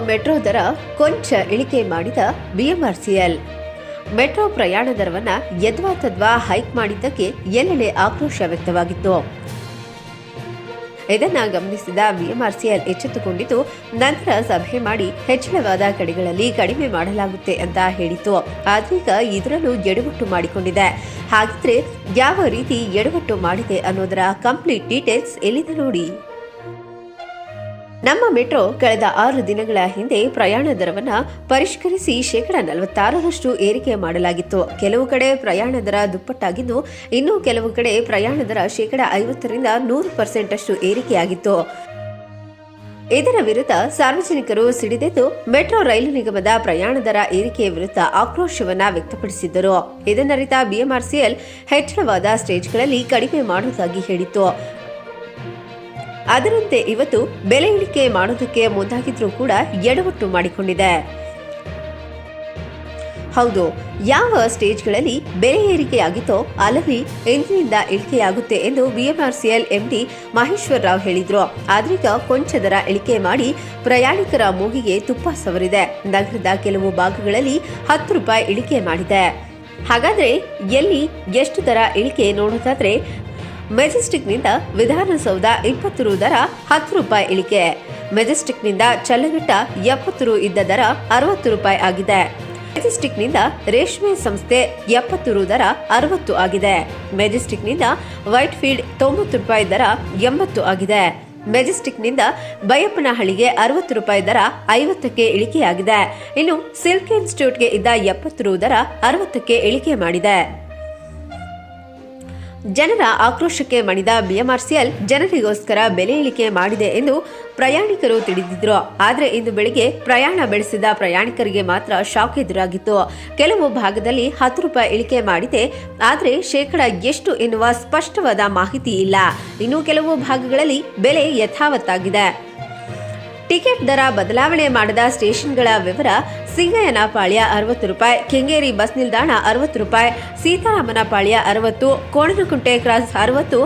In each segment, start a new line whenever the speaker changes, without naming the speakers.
Metro ದರ ಕೊಂಚ ಇಳಿಕೆ ಮಾಡಿದ ಬಿಎಂಆರ್ಸಿಎಲ್. ಮೆಟ್ರೋ ಪ್ರಯಾಣ ದರವನ್ನ ಯದ್ವಾ ತದ್ವಾ ಹೈಕ್ ಮಾಡಿದ್ದಕ್ಕೆ ಎಲ್ಲೆಡೆ ಆಕ್ರೋಶ ವ್ಯಕ್ತವಾಗಿತ್ತು. ಇದನ್ನ ಗಮನಿಸಿದ ಬಿಎಂಆರ್ಸಿಎಲ್ ಎಚ್ಚೆತ್ತುಕೊಂಡಿದ್ದು, ನಂತರ ಸಭೆ ಮಾಡಿ ಹೆಚ್ಚಳವಾದ ಕಡೆಗಳಲ್ಲಿ ಕಡಿಮೆ ಮಾಡಲಾಗುತ್ತೆ ಅಂತ ಹೇಳಿತ್ತು. ಆದ್ರೀಗ ಇದರಲ್ಲೂ ಎಡವಟ್ಟು ಮಾಡಿಕೊಂಡಿದೆ. ಹಾಗಿದ್ರೆ ಯಾವ ರೀತಿ ಎಡವಟ್ಟು ಮಾಡಿದೆ ಅನ್ನೋದರ ಕಂಪ್ಲೀಟ್ ಡೀಟೇಲ್ಸ್ ಎಲ್ಲಿದೆ ನೋಡಿ? ನಮ್ಮ ಮೆಟ್ರೋ ಕಳೆದ ಆರು ದಿನಗಳ ಹಿಂದೆ ಪ್ರಯಾಣ ದರವನ್ನ ಪರಿಷ್ಕರಿಸಿ ಶೇಕಡ ನಲವತ್ತಾರರಷ್ಟು ಏರಿಕೆ ಮಾಡಲಾಗಿತ್ತು. ಕೆಲವು ಕಡೆ ಪ್ರಯಾಣ ದರ ದುಪ್ಪಟ್ಟಾಗಿದ್ದು, ಇನ್ನೂ ಕೆಲವು ಕಡೆ ಪ್ರಯಾಣ ದರ ಶೇಕಡ ಐವತ್ತರಿಂದ ನೂರು ಪರ್ಸೆಂಟ್ ಅಷ್ಟು ಏರಿಕೆಯಾಗಿತ್ತು. ಇದರ ವಿರುದ್ಧ ಸಾರ್ವಜನಿಕರು ಸಿಡಿದೆದ್ದು, ಮೆಟ್ರೋ ರೈಲು ನಿಗಮದ ಪ್ರಯಾಣ ದರ ಏರಿಕೆಯ ವಿರುದ್ಧ ಆಕ್ರೋಶವನ್ನ ವ್ಯಕ್ತಪಡಿಸಿದ್ದರು. ಇದನ್ನರಿತ ಬಿಎಂಆರ್ಸಿಎಲ್ ಹೆಚ್ಚಳವಾದ ಸ್ಟೇಜ್ಗಳಲ್ಲಿ ಕಡಿಮೆ ಮಾಡುವುದಾಗಿ ಹೇಳಿತ್ತು. ಅದರಂತೆ ಇವತ್ತು ಬೆಲೆ ಇಳಿಕೆ ಮಾಡೋದಕ್ಕೆ ಮುಂದಾಗಿದ್ರೂ ಕೂಡ ಎಡವಟ್ಟು ಮಾಡಿಕೊಂಡಿದೆ. ಹೌದು, ಯಾವ ಸ್ಟೇಜ್ಗಳಲ್ಲಿ ಬೆಲೆ ಏರಿಕೆಯಾಗಿತ್ತೋ ಅಲ್ಲಲ್ಲಿ ಇಂದಿನಿಂದ ಇಳಿಕೆಯಾಗುತ್ತೆ ಎಂದು ಬಿಎಂಆರ್ಸಿಎಲ್ ಎಂಡಿ ಮಹೇಶ್ವರ್ ರಾವ್ ಹೇಳಿದ್ರು. ಆದ್ರೀಗ ಕೊಂಚ ದರ ಇಳಿಕೆ ಮಾಡಿ ಪ್ರಯಾಣಿಕರ ಮೂಗಿಗೆ ತುಪ್ಪ ಸವರಿದೆ. ನಗರದ ಕೆಲವು ಭಾಗಗಳಲ್ಲಿ ಹತ್ತು ರೂಪಾಯಿ ಇಳಿಕೆ ಮಾಡಿದೆ. ಹಾಗಾದ್ರೆ ಎಲ್ಲಿ ಎಷ್ಟು ದರ ಇಳಿಕೆ ನೋಡೋದಾದ್ರೆ ಮೆಜೆಸ್ಟಿಕ್ನಿಂದ ವಿಧಾನಸೌಧ ಇಪ್ಪತ್ತು ರು ದರ, ಹತ್ತು ರೂಪಾಯಿ ಇಳಿಕೆ. ಮೆಜೆಸ್ಟಿಕ್ನಿಂದ ಚಲ್ಲಘಟ್ಟ ಎಪ್ಪತ್ತು ರು ಇದ್ದ ದರ, ಅರವತ್ತು ರೂಪಾಯಿ ಆಗಿದೆ. ಮೆಜೆಸ್ಟಿಕ್ನಿಂದ ರೇಷ್ಮೆ ಸಂಸ್ಥೆ ಎಪ್ಪತ್ತು ರು ದರ, ಅರವತ್ತು ಆಗಿದೆ. ಮೆಜೆಸ್ಟಿಕ್ನಿಂದ ವೈಟ್ ಫೀಲ್ಡ್ ತೊಂಬತ್ತು ರೂಪಾಯಿ ದರ, ಎಂಬತ್ತು ಆಗಿದೆ. ಮೆಜೆಸ್ಟಿಕ್ನಿಂದ ಬೈಯಪ್ಪನಹಳ್ಳಿಗೆ ಅರವತ್ತು ರೂಪಾಯಿ ದರ, ಐವತ್ತಕ್ಕೆ ಇಳಿಕೆಯಾಗಿದೆ. ಇನ್ನು ಸಿಲ್ಕ್ ಇನ್ಸ್ಟಿಟ್ಯೂಟ್ಗೆ ಇದ್ದ ಎಪ್ಪತ್ತು ರು ದರ, ಅರವತ್ತಕ್ಕೆ ಇಳಿಕೆ ಮಾಡಿದೆ. ಜನರ ಆಕ್ರೋಶಕ್ಕೆ ಮಣಿದ ಬಿಎಂಆರ್ಸಿಎಲ್ ಜನರಿಗೋಸ್ಕರ ಬೆಲೆ ಇಳಿಕೆ ಮಾಡಿದೆ ಎಂದು ಪ್ರಯಾಣಿಕರು ತಿಳಿದಿದ್ರು. ಆದರೆ ಇಂದು ಬೆಳಿಗ್ಗೆ ಪ್ರಯಾಣ ಬೆಳೆಸಿದ ಪ್ರಯಾಣಿಕರಿಗೆ ಮಾತ್ರ ಶಾಕ್ ಎದುರಾಗಿತ್ತು. ಕೆಲವು ಭಾಗದಲ್ಲಿ ಹತ್ತು ರೂಪಾಯಿ ಇಳಿಕೆ ಮಾಡಿದೆ. ಆದರೆ ಶೇಕಡ ಎಷ್ಟು ಎನ್ನುವ ಸ್ಪಷ್ಟವಾದ ಮಾಹಿತಿ ಇಲ್ಲ. ಇನ್ನು ಕೆಲವು ಭಾಗಗಳಲ್ಲಿ ಬೆಲೆ ಯಥಾವತ್ತಾಗಿದೆ. ಟಿಕೆಟ್ ದರ ಬದಲಾವಣೆ ಮಾಡಿದ ಸ್ಟೇಷನ್ಗಳ ವಿವರ ಸಿಂಗಯ್ಯನಪಾಳ್ಯ ಅರವತ್ತು ರೂಪಾಯಿ, ಕೆಂಗೇರಿ ಬಸ್ ನಿಲ್ದಾಣ ಅರವತ್ತು ರೂಪಾಯಿ ಸೀತಾರಾಮನಪಾಳ್ಯ ಅರವತ್ತು, ಕೋಣನಕುಂಟೆ ಕ್ರಾಸ್ ಅರವತ್ತು,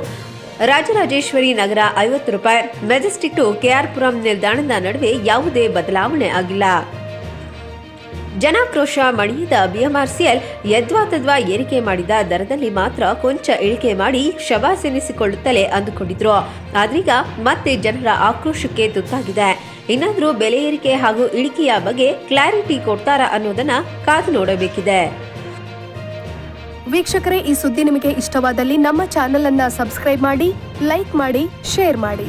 ರಾಜರಾಜೇಶ್ವರಿ ನಗರ ಐವತ್ತು ರೂಪಾಯಿ, ಮೆಜೆಸ್ಟಿಕ್ ಟು ಕೆಆರ್ಪುರಂ ನಿಲ್ದಾಣದ ನಡುವೆ ಯಾವುದೇ ಬದಲಾವಣೆ ಆಗಿಲ್ಲ. ಜನಾಕ್ರೋಶ ಮಣಿಯದ ಬಿಎಂಆರ್ಸಿಎಲ್ ಯದ್ವಾ ತದ್ವಾ ಏರಿಕೆ ಮಾಡಿದ ದರದಲ್ಲಿ ಮಾತ್ರ ಕೊಂಚ ಇಳಿಕೆ ಮಾಡಿ ಶಬಾಸೆನಿಸಿಕೊಳ್ಳುತ್ತಲೇ ಅಂದುಕೊಂಡಿದ್ರು. ಆದ್ರೀಗ ಮತ್ತೆ ಜನರ ಆಕ್ರೋಶಕ್ಕೆ ತುತ್ತಾಗಿದೆ. ಇನ್ನಾದ್ರೂ ಬೆಲೆ ಏರಿಕೆ ಹಾಗೂ ಇಳಿಕೆಯ ಬಗ್ಗೆ ಕ್ಲಾರಿಟಿ ಕೊಡ್ತಾರಾ ಅನ್ನೋದನ್ನ ಕಾದು ನೋಡಬೇಕಿದೆ.
ವೀಕ್ಷಕರೇ, ಈ ಸುದ್ದಿ ನಿಮಗೆ ಇಷ್ಟವಾದಲ್ಲಿ ನಮ್ಮ ಚಾನೆಲ್ ಅನ್ನ ಸಬ್ಸ್ಕ್ರೈಬ್ ಮಾಡಿ, ಲೈಕ್ ಮಾಡಿ, ಶೇರ್ ಮಾಡಿ.